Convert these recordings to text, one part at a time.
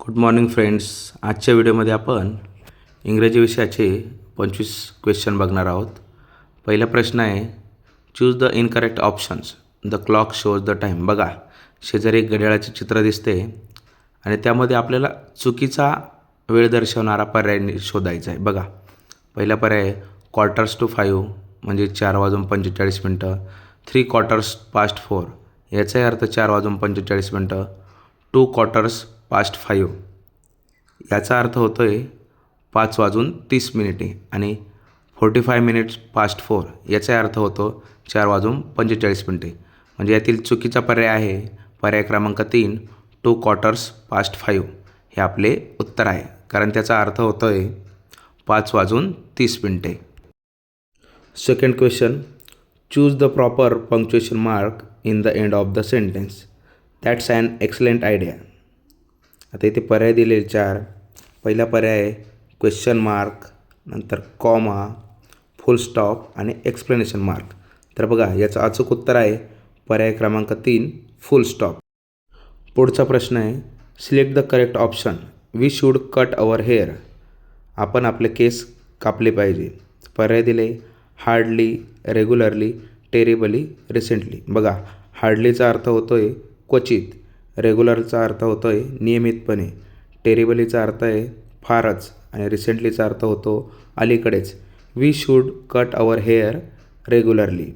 Good morning friends आजच्या व्हिडिओमध्ये आपण इंग्रजी विषयाचे पंचवीस क्वेश्चन बघणार आहोत. पहिला प्रश्न आहे choose the incorrect options the clock shows the time बघा शेजारी एक घड्याळाचे चित्र दिसते आणि त्यामध्ये आपल्याला चुकीचा वेळ दर्शवणारा पर्याय शोधायचा आहे. बघा पहिला पर्याय क्वार्टर्स टू फाईव्ह म्हणजे चार वाजून पंचेचाळीस मिनटं. Three quarters past four. याचाही अर्थ चार वाजून पंचेचाळीस मिनटं. Two quarters past five. याचा अर्थ होतो आहे पाच वाजून तीस मिनिटे आणि forty five minutes past four. याचा अर्थ होतो चार वाजून पंचेचाळीस मिनिटे. म्हणजे यातील चुकीचा पर्याय आहे. पर्याय क्रमांक तीन टू क्वार्टर्स पास्ट फाईव्ह. हे आपले उत्तर आहे. कारण त्याचा अर्थ होतो आहे पाच वाजून तीस मिनिटे. Second question. Choose the proper punctuation mark in the end of the sentence that's an excellent idea आता इथे पर्याय दिलेले चार. पहिला पर्याय आहे क्वेश्चन मार्क नंतर कॉमा फुल स्टॉप आणि एक्सप्लेनेशन मार्क तर बघा याचं अचूक उत्तर आहे. पर्याय क्रमांक तीन फुल स्टॉप पुढचा प्रश्न आहे. Select the correct option we should cut our hair आपण आपले केस कापले पाहिजे. पर्याय दिले. Hardly regularly terribly recently. बघा हार्डलीचा अर्थ होतो आहे क्वचित रेग्युलरचा अर्थ होतो आहे नियमितपणे. टेरिबलीचा अर्थ आहे फारच आणि रिसेंटलीचा अर्थ होतो अलीकडेच. We should cut our hair regularly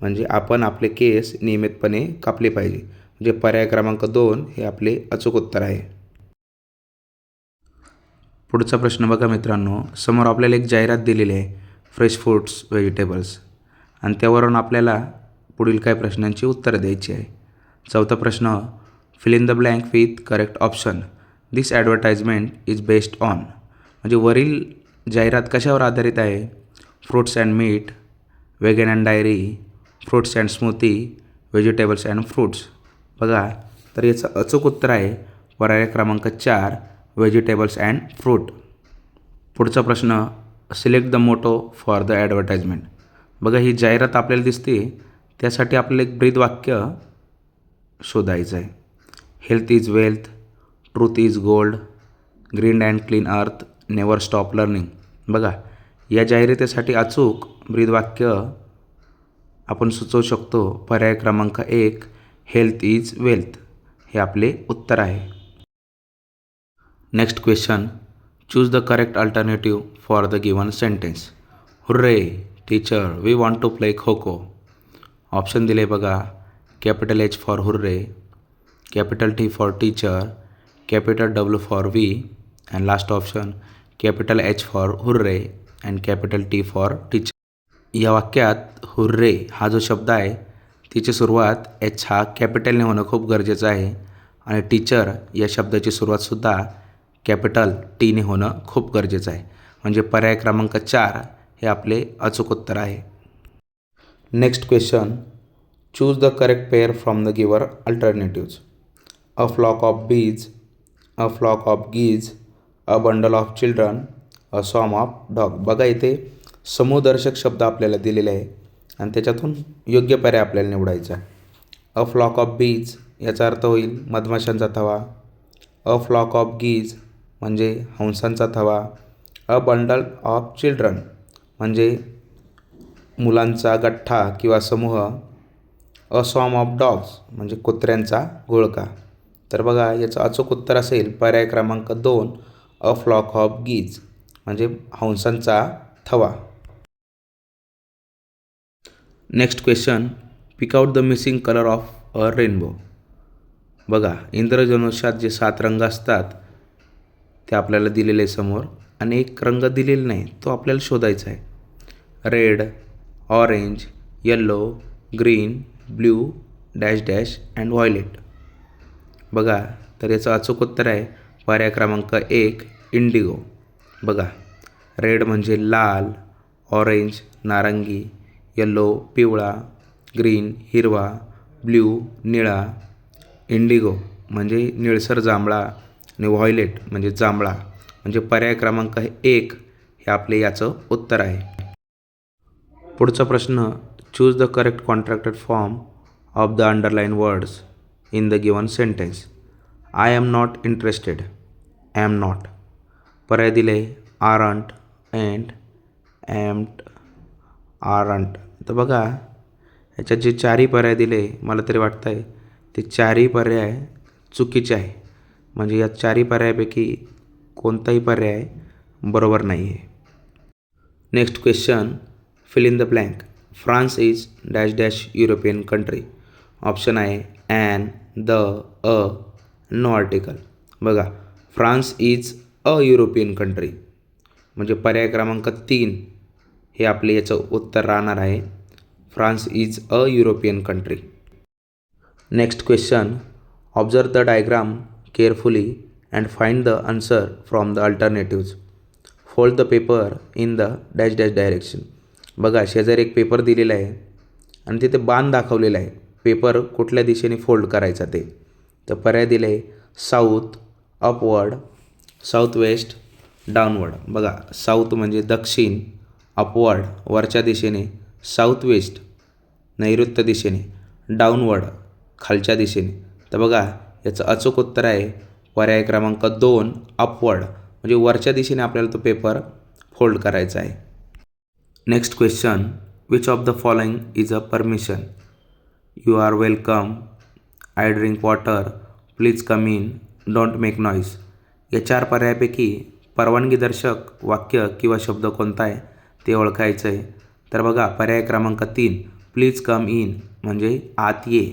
म्हणजे आपण आपले केस नियमितपणे कापले पाहिजे. म्हणजे पर्याय क्रमांक दोन हे आपले अचूक उत्तर आहे. पुढचा प्रश्न बघा मित्रांनो. समोर आपल्याला एक जाहिरात दिलेली आहे. Fresh fruits vegetables. आणि त्यावरून आपल्याला पुढील काही प्रश्नांची उत्तरं द्यायची आहे. चौथा प्रश्न fill in the blank with correct option this advertisement is based on म्हणजे वरील जाहिरात कशावर आधारित आहे? Fruits and meat vegan and dairy fruits and smoothie vegetables and fruits बघा तर याचं अचूक उत्तर आहे पर्याय क्रमांक चार व्हेजिटेबल्स अँड फ्रूट पुढचा प्रश्न select the motto for the advertisement बघा ही जाहिरात आपल्याला दिसते त्यासाठी आपल्याला एक ब्रीद वाक्य शोधायचं आहे. Health is wealth truth is gold green and clean earth never stop learning बघा या जाहिरातीसाठी अचूक ब्रीद वाक्य आपण सुचवू शकतो. पर्याय क्रमांक एक हेल्थ इज वेल्थ हे आपले उत्तर आहे. Next question choose the correct alternative for the given sentence hurray teacher we want to play kho kho option दिले बघा. Capital H for hurray capital T for teacher capital W for we and last option capital H for hurray and capital T for teacher या वाक्यात hurray हा जो शब्द आहे तिची सुरुवात एच हा कॅपिटलने होणं खूप गरजेचं आहे. आणि टीचर या शब्दाची सुरुवातसुद्धा कॅपिटल टीने होणं खूप गरजेचं आहे. म्हणजे पर्याय क्रमांक चार हे आपले अचूक उत्तर आहे. Next question choose the correct pair from the given alternatives a flock of bees a flock of geese a bundle of children a some of dog बघा इथे समूहदर्शक शब्द आपल्याला दिलेले आहे आणि त्याच्यातून योग्य पर्याय आपल्याला निवडायचा आहे. अ फ्लॉक ऑफ बीज याचा अर्थ होईल मधमाशांचा थवा अ फ्लॉक ऑफ गीज म्हणजे हंसांचा थवा अ बंडल ऑफ चिल्ड्रन म्हणजे मुलांचा गठ्ठा किंवा समूह अ सॉम ऑफ डॉग्स म्हणजे कुत्र्यांचा घोळका तर बघा याचं अचूक उत्तर असेल पर्याय क्रमांक दोन अ फ्लॉक ऑफ गीज म्हणजे हंसांचा थवा. Next question pick out the missing colour of a rainbow बघा इंद्रधनुष्यात जे सात रंग असतात ते आपल्याला दिलेले आहे समोर आणि एक रंग दिलेला नाही तो आपल्याला शोधायचा आहे. Red orange yellow green blue dash dash and violet बघा तर याचं अचूक उत्तर आहे पर्याय क्रमांक एक इंडिगो बघा रेड म्हणजे लाल ऑरेंज नारंगी येल्लो पिवळा ग्रीन हिरवा ब्ल्यू निळा. इंडिगो म्हणजे निळसर जांभळा. आणि व्हॉयलेट म्हणजे जांभळा म्हणजे पर्याय क्रमांक एक हे आपले याचं उत्तर आहे. पुढचा प्रश्न choose the correct contracted form of the underline words in the given sentence I am not interested am not पर्याय दिले आरंट अँड ॲम्ट आरंट तर बघा ह्याच्यात जे चारही पर्याय दिले मला तरी वाटतं आहे ते चारही पर्याय चुकीचे आहे. म्हणजे या चारही पर्यायापैकी कोणताही पर्याय बरोबर नाही आहे next question fill in the blank France is dash dash European country option आहे an the a no article बघा France is a European country म्हणजे पर्याय क्रमांक तीन हे आपले याचं उत्तर राहणार आहे. France is a European country next question observe the diagram carefully and find the answer from the alternatives. Fold the paper in the dash dash direction बघा शेजारी एक पेपर दिलेला आहे आणि तिथे बाण दाखवलेला आहे. पेपर कुठल्या दिशेने फोल्ड करायचा ते? तर पर्याय दिले south upward south west downward बघा साऊथ म्हणजे दक्षिण अपवर्ड वरच्या दिशेने साऊथ वेस्ट नैऋत्य दिशेने डाऊनवर्ड खालच्या दिशेने. तर बघा याचं अचूक उत्तर आहे पर्याय क्रमांक दोन अपवर्ड. म्हणजे वरच्या दिशेने आपल्याला तो पेपर फोल्ड करायचा आहे. Next question which of the following is a permission you are welcome I drink water please come in don't make noise या चार पर्यायापैकी परवानगीदर्शक वाक्य किंवा शब्द कोणता आहे ते ओळखायचं आहे. तर बघा पर्याय क्रमांक तीन प्लीज कम इन म्हणजे आत ये.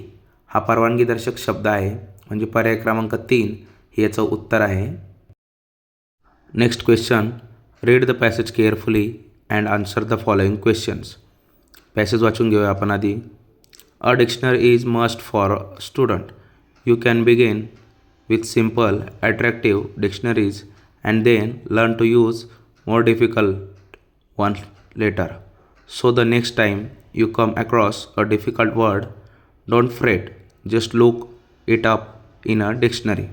हा परवानगीदर्शक शब्द आहे. म्हणजे पर्याय क्रमांक तीन याचं उत्तर आहे. Next question read the passage carefully and answer the following questions passage वाचून घेऊया आपण आधी. A dictionary is must for student you can begin with simple attractive dictionaries and then learn to use more difficult one later so the next time you come across a difficult word don't fret just look it up in a dictionary.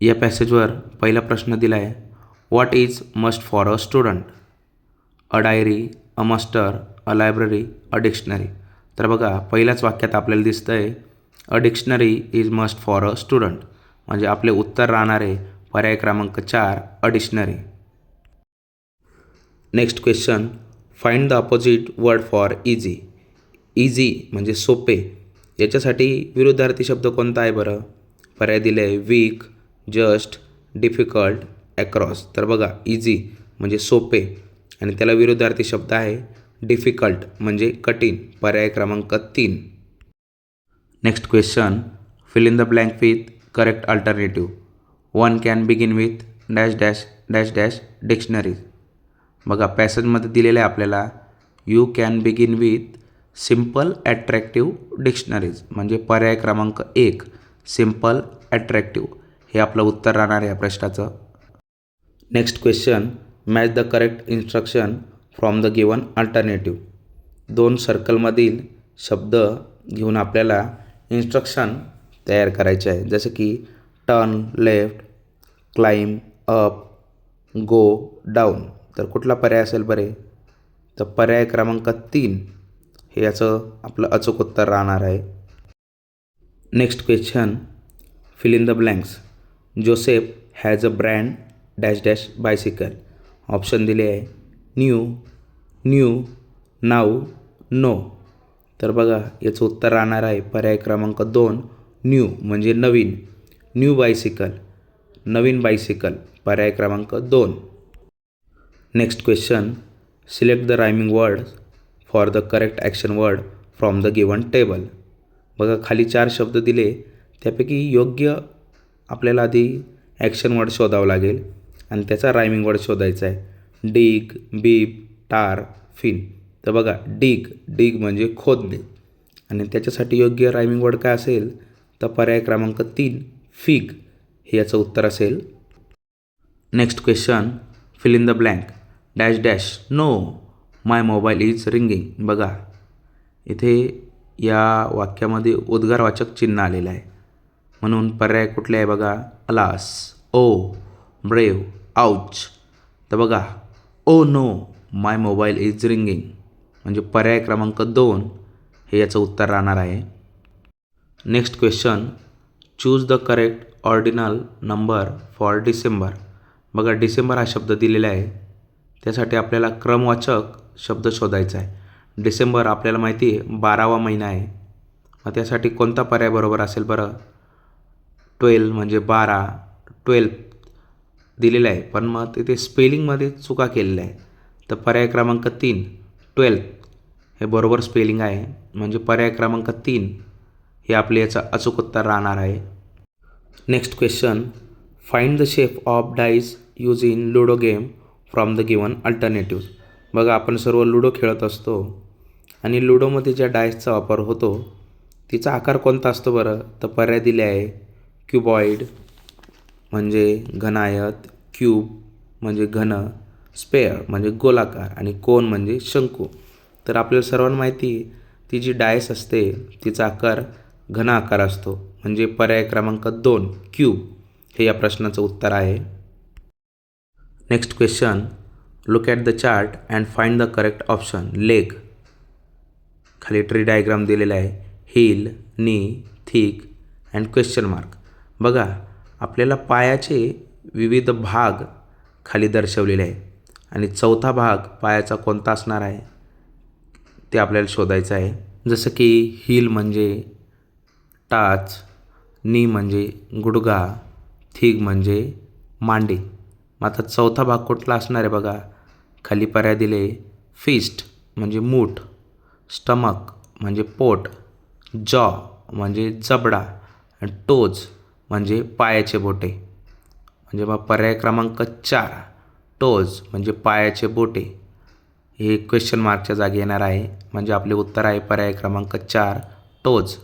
या पॅसेजवर पहिला प्रश्न दिला आहे what is must for a student a diary a master a library a dictionary तर बघा पहिल्याच वाक्यात आपल्याला दिसतं आहे a dictionary is must for a student म्हणजे आपले उत्तर राहणारे पर्याय क्रमांक चार a dictionary next question find the opposite word for easy easy म्हणजे सोपे. याच्यासाठी विरुद्धार्थी शब्द कोणता आहे बरं? पर्याय दिले आहे. वीक जस्ट डिफिकल्ट ॲक्रॉस तर बघा इझी म्हणजे सोपे. आणि त्याला विरुद्धार्थी शब्द आहे. डिफिकल्ट म्हणजे कठीण. पर्याय क्रमांक तीन. Next question fill in the blank with correct alternative one can begin with dash dash dash dash dictionaries बघा पॅसेजमध्ये दिलेलं आहे आपल्याला. You can begin with simple attractive dictionaries म्हणजे पर्याय क्रमांक एक. सिंपल ॲट्रॅक्टिव्ह हे आपलं उत्तर राहणार आहे या प्रश्नाचं. Next question match the correct instruction from the given alternative दोन सर्कलमधील शब्द घेऊन आपल्याला इन्स्ट्रक्शन तयार करायचे आहे. जसं की turn left climb up go down तर कुठला पर्याय असेल बरे? तर पर्याय क्रमांक तीन हे याचं आपलं अचूक उत्तर राहणार आहे. Next question fill in the blanks Joseph has a brand dash dash bicycle option दिले आहे. न्यू न्यू नाऊ नो तर बघा याचं उत्तर राहणार आहे. पर्याय क्रमांक दोन न्यू म्हणजे नवीन. न्यू बायसिकल नवीन बायसिकल पर्याय क्रमांक दोन. Next question select the rhyming word for the correct action word from the given table बघा खाली चार शब्द दिले. त्यापैकी योग्य आपल्याला आधी ॲक्शन वर्ड शोधावं लागेल. आणि त्याचा रायमिंग वर्ड शोधायचा आहे. डिग बीब टार फिन तर बघा डिग डिग म्हणजे खोदणे. आणि त्याच्यासाठी योग्य रायमिंग वर्ड काय असेल? तर पर्याय क्रमांक तीन फिग हे याचं उत्तर असेल. Next question fill in the blank dash dash no my mobile is ringing बघा इथे या वाक्यामध्ये उद्गारवाचक चिन्ह आलेलं आहे. म्हणून पर्याय कुठले आहे बघा? अलास. ओ ब्रेव आउच तर बघा ओ no my mobile is ringing. म्हणजे पर्याय क्रमांक दोन हे याचं उत्तर राहणार आहे. Next question choose the correct ordinal number for December बघा डिसेंबर हा शब्द दिलेला आहे. त्यासाठी आपल्याला क्रमवाचक शब्द शोधायचा आहे. डिसेंबर आपल्याला माहिती आहे बारावा महिना आहे. मग त्यासाठी कोणता पर्याय बरोबर असेल बरं? ट्वेल्व म्हणजे बारा ट्वेल्थ दिलेलं आहे. पण मग तिथे स्पेलिंगमध्ये चुका केलेल्या आहे तर पर्याय क्रमांक तीन ट्वेल्थ हे बरोबर स्पेलिंग आहे. म्हणजे पर्याय क्रमांक तीन हे आपले याचं अचूक उत्तर राहणार आहे. Next question find the shape of dice use in ludo game from the given alternative. बघा आपण सर्व लुडो खेळत असतो. आणि लुडोमध्ये ज्या डायसचा वापर होतो तिचा आकार कोणता असतो बरं? तर पर्याय दिले आहे. क्युबॉइड म्हणजे घनायत क्यूब म्हणजे घन स्पेअर म्हणजे गोलाकार आणि कोन म्हणजे शंकू. तर आपल्याला सर्वांना माहिती ती जी डायस असते तिचा आकार घन आकार असतो. म्हणजे पर्याय क्रमांक दोन क्यूब. हे या प्रश्नाचं उत्तर आहे. Next question look at the chart and find the correct option leg खाली ट्री डायग्राम दिलेला आहे. हिल नी थिक अँड क्वेश्चन मार्क बघा आपल्याला पायाचे विविध भाग खाली दर्शवलेले आहे. आणि चौथा भाग पायाचा कोणता असणार आहे? ते आपल्याला शोधायचं आहे. जसं की हिल म्हणजे टाच नी म्हणजे गुडगा थिग म्हणजे मांडी. मग आता चौथा भाग कुठला असणार आहे बघा? खाली पर्याय दिले फिस्ट म्हणजे मूठ. स्टमक म्हणजे पोट जॉ म्हणजे जबडा आणि टोज म्हणजे पायाचे बोटे. म्हणजे मग पर्याय क्रमांक चार टोज म्हणजे पायाचे बोटे. हे क्वेश्चन मार्कच्या जागी येणार आहे. म्हणजे आपले उत्तर आहे पर्याय क्रमांक चार toes.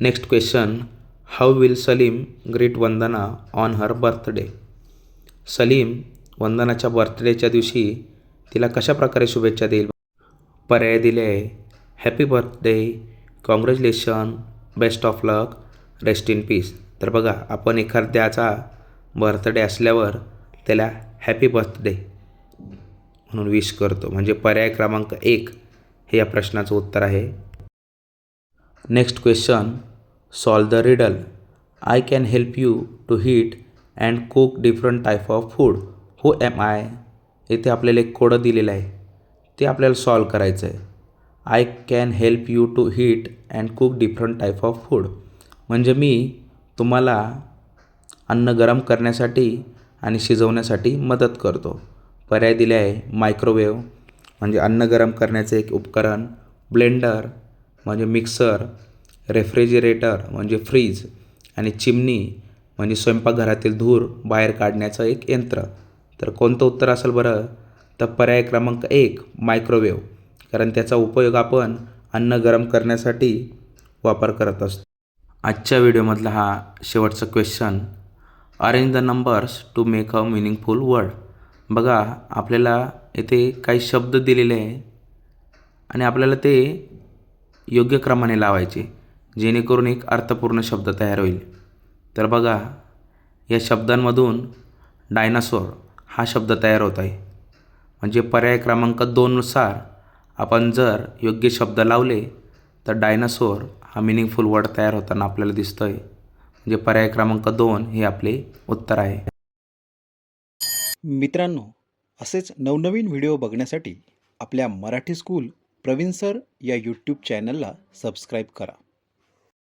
Next question how will Salim greet Vandana on her birthday Salim वंदनाच्या बर्थडेच्या दिवशी तिला कशा प्रकारे शुभेच्छा देईल? पर्याय दिले. आहे happy birthday congratulation best of luck rest in peace तर बघा आपण एखाद्याचा बर्थडे असल्यावर त्याला हॅपी बर्थडे म्हणून विश करतो. म्हणजे पर्याय क्रमांक एक हे या प्रश्नाचं उत्तर आहे. Next question solve the riddle I can help you to heat and cook different type of food who am I येथे आपल्याला एक कोडं दिलेलं आहे. ते आपल्याला सॉल्व करायचं आहे. I can help you to heat and cook different type of food म्हणजे मी तुम्हाला अन्न गरम करण्यासाठी आणि शिजवण्यासाठी मदत करतो. पर्याय दिले आहे मायक्रोवेव्ह म्हणजे अन्न गरम करण्याचे एक उपकरण ब्लेंडर म्हणजे मिक्सर रेफ्रिजिरेटर म्हणजे फ्रीज आणि चिमणी म्हणजे स्वयंपाकघरातील धूर बाहेर काढण्याचं एक यंत्र. तर कोणतं उत्तर असेल बरं? तर पर्याय क्रमांक एक मायक्रोवेव कारण त्याचा उपयोग आपण अन्न गरम करण्यासाठी वापर करत असतो. आजच्या व्हिडिओमधला हा शेवटचा question arrange the numbers to make a meaningful word बघा आपल्याला येथे काही शब्द दिलेले आहे आणि आपल्याला ते योग्य क्रमाने लावायचे जेणेकरून एक अर्थपूर्ण शब्द तयार होईल. तर बघा या शब्दांमधून डायनासोर हा शब्द तयार होत आहे. म्हणजे पर्याय क्रमांक दोननुसार आपण जर योग्य शब्द लावले तर डायनासोर हा मिनिंगफुल वर्ड तयार होताना आपल्याला दिसतो आहे म्हणजे पर्याय क्रमांक दोन हे आपले उत्तर आहे. मित्रांनो असेच नवनवीन व्हिडिओ बघण्यासाठी आपल्या मराठी स्कूल प्रवीण सर या यूट्यूब चॅनलला सबस्क्राईब करा.